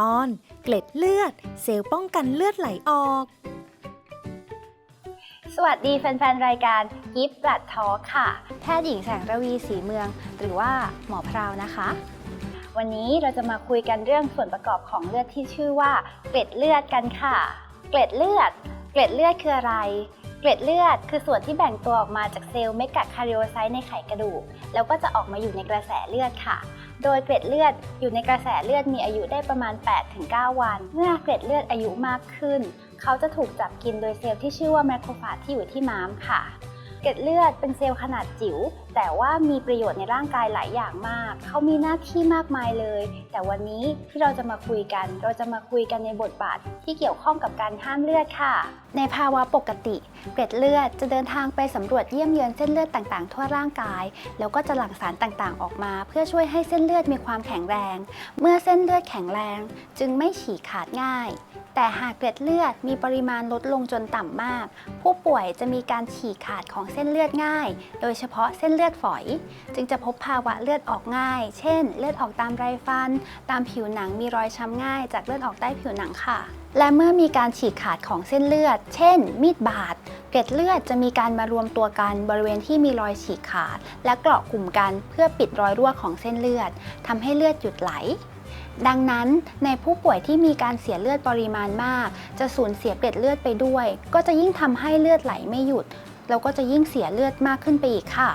ตอน เกล็ดเลือด เซลล์ป้องกันเลือดไหลออก สวัสดีแฟนๆ รายการกิฟต์รัดทอค่ะ แพทย์หญิงแสงระวีสีเมือง หรือว่าหมอพราวนะคะ วันนี้เราจะมาคุยกันเรื่องส่วนประกอบของเลือดที่ชื่อว่า เกล็ดเลือดกันค่ะ เกล็ดเลือด เกล็ดเลือดคืออะไร เกล็ดเลือดคือส่วนที่แบ่งตัวออกมาจากเซลล์เมกะคาริโอไซต์ในไขกระดูก แล้วก็จะออกมาอยู่ในกระแสเลือดค่ะ โดยเกล็ดเลือดอยู่ในกระแสเลือดมีอายุได้ประมาณ 8-9 วัน เมื่อเกล็ดเลือดอายุมากขึ้น เขาจะถูกจับกินโดยเซลล์ที่ชื่อว่าแมคโครฟาจที่อยู่ที่ม้ามค่ะ เกล็ดเลือดเป็นเซลล์ขนาดจิ๋วแต่ว่ามีประโยชน์ในร่างกายหลายอย่างมาก เขามีหน้าที่มากมายเลย แต่วันนี้ที่เราจะมาคุยกัน เราจะมาคุยกันในบทบาทที่เกี่ยวข้องกับการห้ามเลือดค่ะ ในภาวะปกติ เกล็ดเลือดจะเดินทางไปสำรวจเยี่ยมเยือนเส้นเลือดต่างๆ ทั่วร่างกาย แล้วก็จะหลั่งสารต่างๆ ออกมา เพื่อช่วยให้เส้นเลือดมีความแข็งแรง เมื่อเส้นเลือดแข็งแรง จึงไม่ฉีกขาดง่ายแต่หากเกล็ดเลือดมีปริมาณลดลงจนต่ำมาก ผู้ป่วยจะมีการฉีกขาดของเส้นเลือดง่าย โดยเฉพาะเส้นเลือดฝอย จึงจะพบภาวะเลือดออกง่าย เช่น เลือดออกตามไรฟัน ตามผิวหนังมีรอยช้ำง่าย จากเลือดออกใต้ผิวหนังค่ะ และเมื่อมีการฉีกขาดของเส้นเลือด เช่น มีดบาดเกล็ดเลือดจะมีการมารวมตัวกันบริเวณที่มีรอยฉีกขาด และเกาะกลุ่มกันเพื่อปิดรอยรั่วของเส้นเลือดทำให้เลือดหยุดไหลดังนั้นในผู้ป่วยที่มีการเสียเลือดปริมาณมาก จะสูญเสียเกล็ดเลือดไปด้วย ก็จะยิ่งทำให้เลือดไหลไม่หยุด เราก็จะยิ่งเสียเลือดมากขึ้นไปอีกค่ะ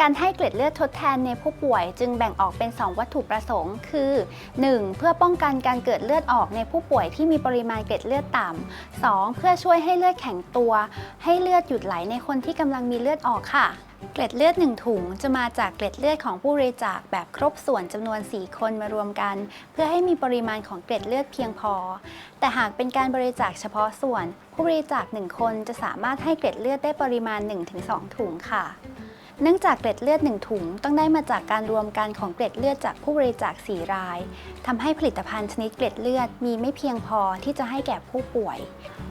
การให้เกล็ดเลือดทดแทนในผู้ป่วยจึงแบ่งออกเป็น 2 วัตถุประสงค์ คือ 1. เพื่อป้องกันการเกิดเลือดออกในผู้ป่วยที่มีปริมาณเกล็ดเลือดต่ำ 2. เพื่อช่วยให้เลือดแข็งตัว ให้เลือดหยุดไหลในคนที่กำลังมีเลือดออกค่ะเกล็ดเลือด 1 ถุงจะมาจากเกล็ดเลือดของผู้บริจาคแบบครบส่วนจำนวน 4 คนมารวมกัน เพื่อให้มีปริมาณของเกล็ดเลือดเพียงพอ แต่หากเป็นการบริจาคเฉพาะส่วน ผู้บริจาค 1 คนจะสามารถให้เกล็ดเลือดได้ปริมาณ 1-2 ถุงค่ะ เนื่องจากเกล็ดเลือด 1 ถุงต้องได้มาจากการรวมกันของเกล็ดเลือดจากผู้บริจาค4รายทำให้ผลิตภัณฑ์ชนิดเกล็ดเลือดมีไม่เพียงพอที่จะให้แก่ผู้ป่วย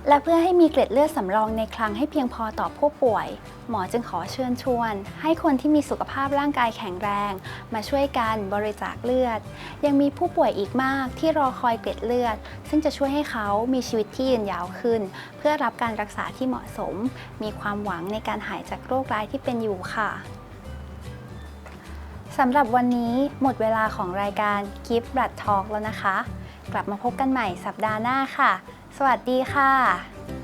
และเพื่อให้มีเกล็ดเลือดสำรองในคลังให้เพียงพอต่อผู้ป่วย หมอจึงขอเชิญชวน ให้คนที่มีสุขภาพร่างกายแข็งแรง มาช่วยกันบริจาคเลือด ยังมีผู้ป่วยอีกมากที่รอคอยเกล็ดเลือด ซึ่งจะช่วยให้เขามีชีวิตที่ยืนยาวขึ้น เพื่อรับการรักษาที่เหมาะสม มีความหวังในการหายจากโรคร้ายที่เป็นอยู่ค่ะ สำหรับวันนี้หมดเวลาของรายการ Gift Blood Talk แล้วนะคะ กลับมาพบกันใหม่สัปดาห์หน้าค่ะ สวัสดีค่ะ